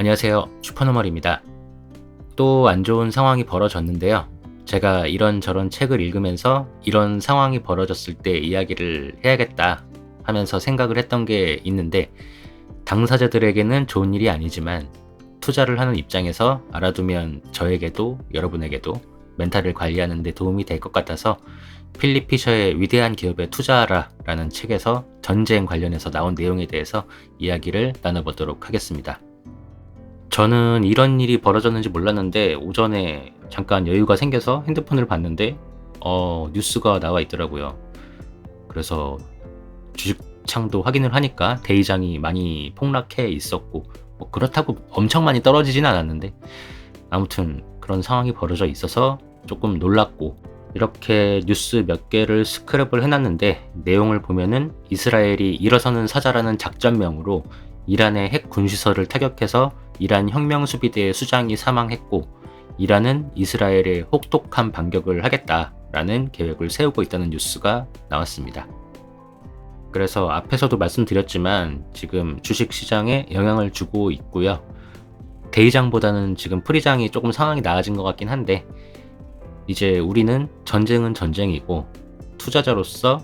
안녕하세요. 슈퍼노멀입니다. 또 안 좋은 상황이 벌어졌는데요. 제가 이런저런 책을 읽으면서 이런 상황이 벌어졌을 때 이야기를 해야겠다 하면서 생각을 했던 게 있는데 당사자들에게는 좋은 일이 아니지만 투자를 하는 입장에서 알아두면 저에게도 여러분에게도 멘탈을 관리하는 데 도움이 될 것 같아서 필립 피셔의 위대한 기업에 투자하라 라는 책에서 전쟁 관련해서 나온 내용에 대해서 이야기를 나눠보도록 하겠습니다. 저는 이런 일이 벌어졌는지 몰랐는데 오전에 잠깐 여유가 생겨서 핸드폰을 봤는데 어, 뉴스가 나와 있더라고요. 그래서 주식창도 확인을 하니까 대이장이 많이 폭락해 있었고 뭐 그렇다고 엄청 많이 떨어지진 않았는데 아무튼 그런 상황이 벌어져 있어서 조금 놀랐고 이렇게 뉴스 몇 개를 스크랩을 해놨는데 내용을 보면은 이스라엘이 일어서는 사자라는 작전명으로 이란의 핵 군시설을 타격해서 이란 혁명 수비대의 수장이 사망했고 이란은 이스라엘에 혹독한 반격을 하겠다라는 계획을 세우고 있다는 뉴스가 나왔습니다. 그래서 앞에서도 말씀드렸지만 지금 주식 시장에 영향을 주고 있고요. 대의장보다는 지금 프리장이 조금 상황이 나아진 것 같긴 한데 이제 우리는 전쟁은 전쟁이고 투자자로서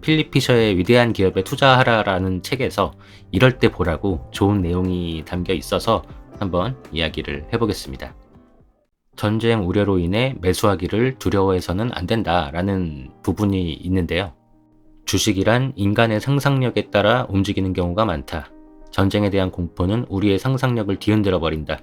필립 피셔의 위대한 기업에 투자하라라는 책에서 이럴 때 보라고 좋은 내용이 담겨 있어서 한번 이야기를 해보겠습니다. 전쟁 우려로 인해 매수하기를 두려워해서는 안 된다라는 부분이 있는데요. 주식이란 인간의 상상력에 따라 움직이는 경우가 많다. 전쟁에 대한 공포는 우리의 상상력을 뒤흔들어 버린다.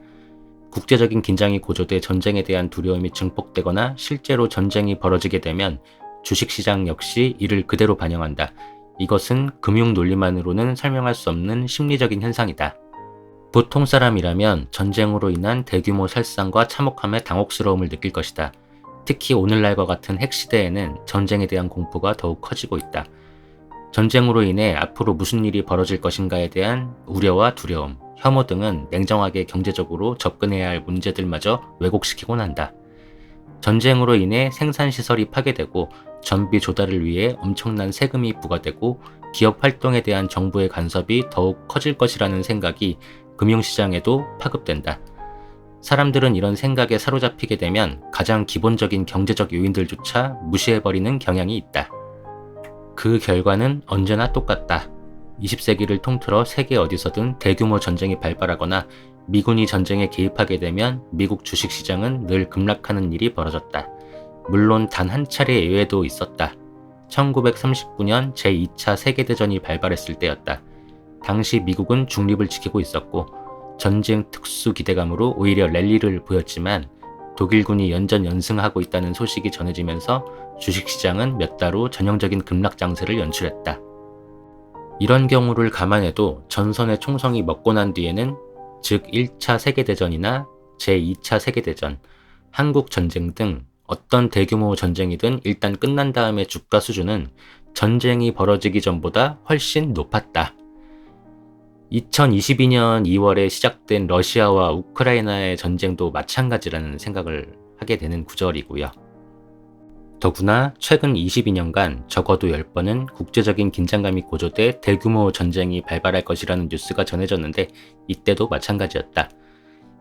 국제적인 긴장이 고조돼 전쟁에 대한 두려움이 증폭되거나 실제로 전쟁이 벌어지게 되면 주식시장 역시 이를 그대로 반영한다. 이것은 금융 논리만으로는 설명할 수 없는 심리적인 현상이다. 보통 사람이라면 전쟁으로 인한 대규모 살상과 참혹함에 당혹스러움을 느낄 것이다. 특히 오늘날과 같은 핵시대에는 전쟁에 대한 공포가 더욱 커지고 있다. 전쟁으로 인해 앞으로 무슨 일이 벌어질 것인가에 대한 우려와 두려움, 혐오 등은 냉정하게 경제적으로 접근해야 할 문제들마저 왜곡시키곤 한다. 전쟁으로 인해 생산시설이 파괴되고 전비 조달을 위해 엄청난 세금이 부과되고 기업 활동에 대한 정부의 간섭이 더욱 커질 것이라는 생각이 금융시장에도 파급된다. 사람들은 이런 생각에 사로잡히게 되면 가장 기본적인 경제적 요인들조차 무시해버리는 경향이 있다. 그 결과는 언제나 똑같다. 20세기를 통틀어 세계 어디서든 대규모 전쟁이 발발하거나 미군이 전쟁에 개입하게 되면 미국 주식시장은 늘 급락하는 일이 벌어졌다. 물론 단 한 차례 예외도 있었다. 1939년 제2차 세계대전이 발발했을 때였다. 당시 미국은 중립을 지키고 있었고 전쟁 특수 기대감으로 오히려 랠리를 보였지만 독일군이 연전 연승하고 있다는 소식이 전해지면서 주식시장은 몇 달 후 전형적인 급락 장세를 연출했다. 이런 경우를 감안해도 전선의 총성이 먹고 난 뒤에는 즉 1차 세계대전이나 제2차 세계대전, 한국전쟁 등 어떤 대규모 전쟁이든 일단 끝난 다음에 주가 수준은 전쟁이 벌어지기 전보다 훨씬 높았다. 2022년 2월에 시작된 러시아와 우크라이나의 전쟁도 마찬가지라는 생각을 하게 되는 구절이고요. 더구나 최근 22년간 적어도 10번은 국제적인 긴장감이 고조돼 대규모 전쟁이 발발할 것이라는 뉴스가 전해졌는데 이때도 마찬가지였다.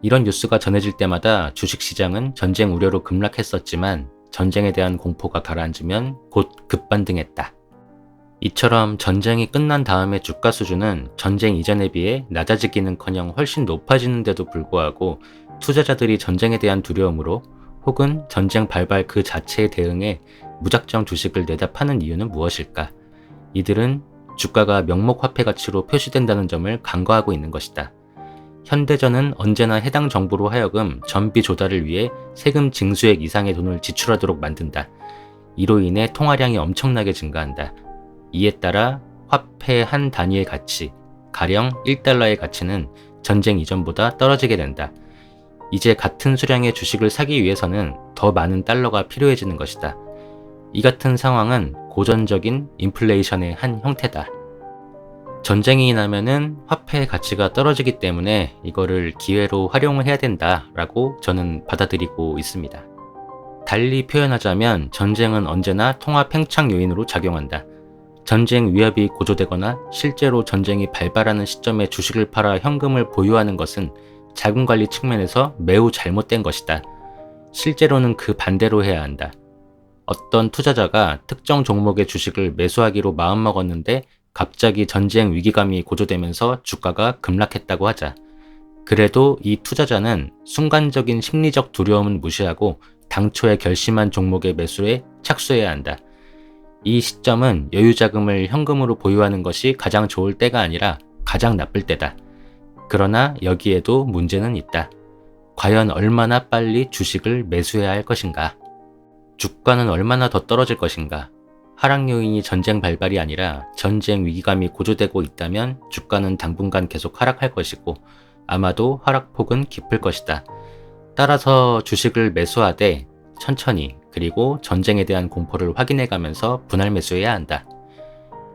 이런 뉴스가 전해질 때마다 주식시장은 전쟁 우려로 급락했었지만 전쟁에 대한 공포가 가라앉으면 곧 급반등했다. 이처럼 전쟁이 끝난 다음의 주가 수준은 전쟁 이전에 비해 낮아지기는 커녕 훨씬 높아지는데도 불구하고 투자자들이 전쟁에 대한 두려움으로 혹은 전쟁 발발 그 자체에 대응해 무작정 주식을 내다 파는 이유는 무엇일까? 이들은 주가가 명목 화폐 가치로 표시된다는 점을 간과하고 있는 것이다. 현대전은 언제나 해당 정부로 하여금 전비 조달을 위해 세금 징수액 이상의 돈을 지출하도록 만든다. 이로 인해 통화량이 엄청나게 증가한다. 이에 따라 화폐 한 단위의 가치, 가령 1달러의 가치는 전쟁 이전보다 떨어지게 된다. 이제 같은 수량의 주식을 사기 위해서는 더 많은 달러가 필요해지는 것이다. 이 같은 상황은 고전적인 인플레이션의 한 형태다. 전쟁이 나면은 화폐의 가치가 떨어지기 때문에 이거를 기회로 활용을 해야 된다라고 저는 받아들이고 있습니다. 달리 표현하자면 전쟁은 언제나 통화 팽창 요인으로 작용한다. 전쟁 위협이 고조되거나 실제로 전쟁이 발발하는 시점에 주식을 팔아 현금을 보유하는 것은 자금 관리 측면에서 매우 잘못된 것이다. 실제로는 그 반대로 해야 한다. 어떤 투자자가 특정 종목의 주식을 매수하기로 마음먹었는데 갑자기 전쟁 위기감이 고조되면서 주가가 급락했다고 하자. 그래도 이 투자자는 순간적인 심리적 두려움은 무시하고 당초에 결심한 종목의 매수에 착수해야 한다. 이 시점은 여유 자금을 현금으로 보유하는 것이 가장 좋을 때가 아니라 가장 나쁠 때다. 그러나 여기에도 문제는 있다. 과연 얼마나 빨리 주식을 매수해야 할 것인가? 주가는 얼마나 더 떨어질 것인가? 하락 요인이 전쟁 발발이 아니라 전쟁 위기감이 고조되고 있다면 주가는 당분간 계속 하락할 것이고 아마도 하락폭은 깊을 것이다. 따라서 주식을 매수하되 천천히 그리고 전쟁에 대한 공포를 확인해 가면서 분할 매수해야 한다.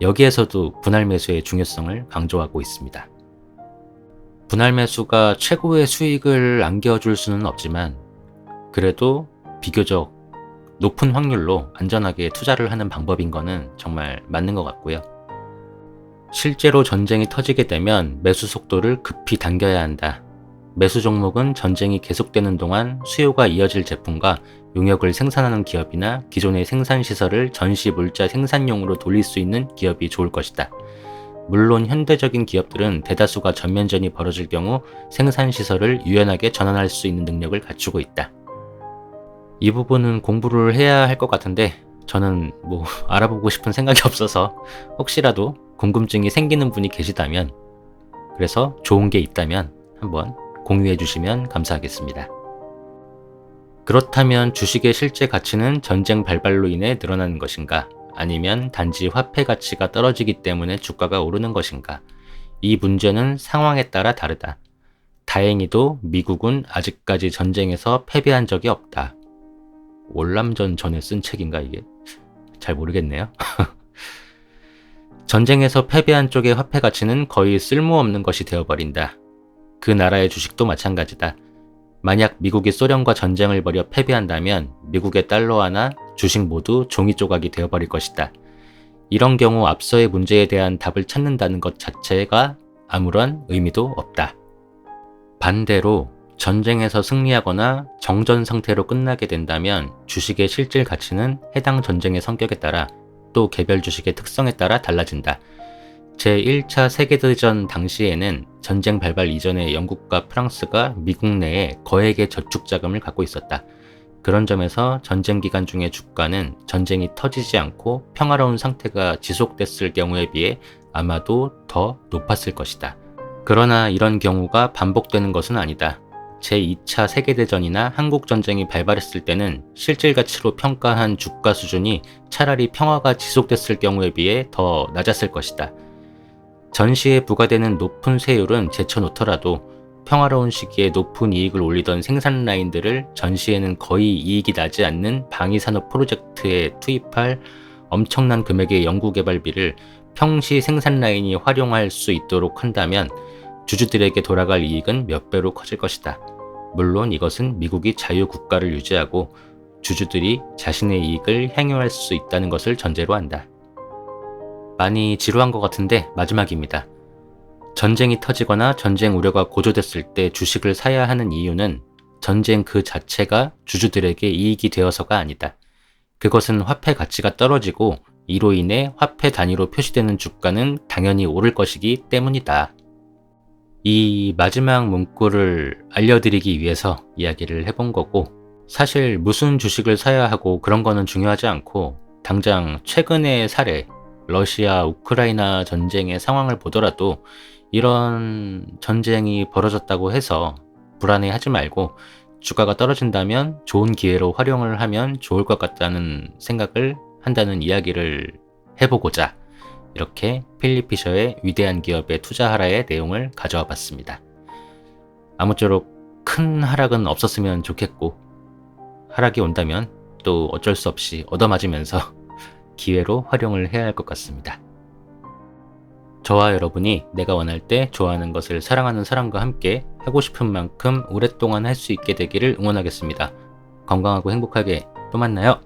여기에서도 분할 매수의 중요성을 강조하고 있습니다. 분할 매수가 최고의 수익을 안겨줄 수는 없지만 그래도 비교적 높은 확률로 안전하게 투자를 하는 방법인 거는 정말 맞는 것 같고요. 실제로 전쟁이 터지게 되면 매수 속도를 급히 당겨야 한다. 매수 종목은 전쟁이 계속되는 동안 수요가 이어질 제품과 용역을 생산하는 기업이나 기존의 생산시설을 전시 물자 생산용으로 돌릴 수 있는 기업이 좋을 것이다. 물론 현대적인 기업들은 대다수가 전면전이 벌어질 경우 생산시설을 유연하게 전환할 수 있는 능력을 갖추고 있다. 이 부분은 공부를 해야 할 것 같은데 저는 뭐 알아보고 싶은 생각이 없어서 혹시라도 궁금증이 생기는 분이 계시다면 그래서 좋은 게 있다면 한번 공유해 주시면 감사하겠습니다. 그렇다면 주식의 실제 가치는 전쟁 발발로 인해 늘어나는 것인가? 아니면 단지 화폐 가치가 떨어지기 때문에 주가가 오르는 것인가? 이 문제는 상황에 따라 다르다. 다행히도 미국은 아직까지 전쟁에서 패배한 적이 없다. 월남전 전에 쓴 책인가 이게? 잘 모르겠네요. 전쟁에서 패배한 쪽의 화폐 가치는 거의 쓸모없는 것이 되어버린다. 그 나라의 주식도 마찬가지다. 만약 미국이 소련과 전쟁을 벌여 패배한다면 미국의 달러 하나, 주식 모두 종이 조각이 되어버릴 것이다. 이런 경우 앞서의 문제에 대한 답을 찾는다는 것 자체가 아무런 의미도 없다. 반대로 전쟁에서 승리하거나 정전 상태로 끝나게 된다면 주식의 실질 가치는 해당 전쟁의 성격에 따라 또 개별 주식의 특성에 따라 달라진다. 제1차 세계대전 당시에는 전쟁 발발 이전에 영국과 프랑스가 미국 내에 거액의 저축 자금을 갖고 있었다. 그런 점에서 전쟁 기간 중에 주가는 전쟁이 터지지 않고 평화로운 상태가 지속됐을 경우에 비해 아마도 더 높았을 것이다. 그러나 이런 경우가 반복되는 것은 아니다. 제2차 세계대전이나 한국전쟁이 발발했을 때는 실질 가치로 평가한 주가 수준이 차라리 평화가 지속됐을 경우에 비해 더 낮았을 것이다. 전시에 부과되는 높은 세율은 제쳐놓더라도 평화로운 시기에 높은 이익을 올리던 생산 라인들을 전시에는 거의 이익이 나지 않는 방위산업 프로젝트에 투입할 엄청난 금액의 연구개발비를 평시 생산 라인이 활용할 수 있도록 한다면 주주들에게 돌아갈 이익은 몇 배로 커질 것이다. 물론 이것은 미국이 자유국가를 유지하고 주주들이 자신의 이익을 향유할 수 있다는 것을 전제로 한다. 많이 지루한 것 같은데 마지막입니다. 전쟁이 터지거나 전쟁 우려가 고조됐을 때 주식을 사야 하는 이유는 전쟁 그 자체가 주주들에게 이익이 되어서가 아니다. 그것은 화폐 가치가 떨어지고 이로 인해 화폐 단위로 표시되는 주가는 당연히 오를 것이기 때문이다. 이 마지막 문구를 알려드리기 위해서 이야기를 해본 거고, 사실 무슨 주식을 사야 하고 그런 거는 중요하지 않고, 당장 최근의 사례, 러시아, 우크라이나 전쟁의 상황을 보더라도 이런 전쟁이 벌어졌다고 해서 불안해 하지 말고 주가가 떨어진다면 좋은 기회로 활용을 하면 좋을 것 같다는 생각을 한다는 이야기를 해보고자 이렇게 필립 피셔의 위대한 기업에 투자하라의 내용을 가져와 봤습니다. 아무쪼록 큰 하락은 없었으면 좋겠고 하락이 온다면 또 어쩔 수 없이 얻어맞으면서 기회로 활용을 해야 할 것 같습니다. 저와 여러분이 내가 원할 때 좋아하는 것을 사랑하는 사람과 함께 하고 싶은 만큼 오랫동안 할 수 있게 되기를 응원하겠습니다. 건강하고 행복하게 또 만나요.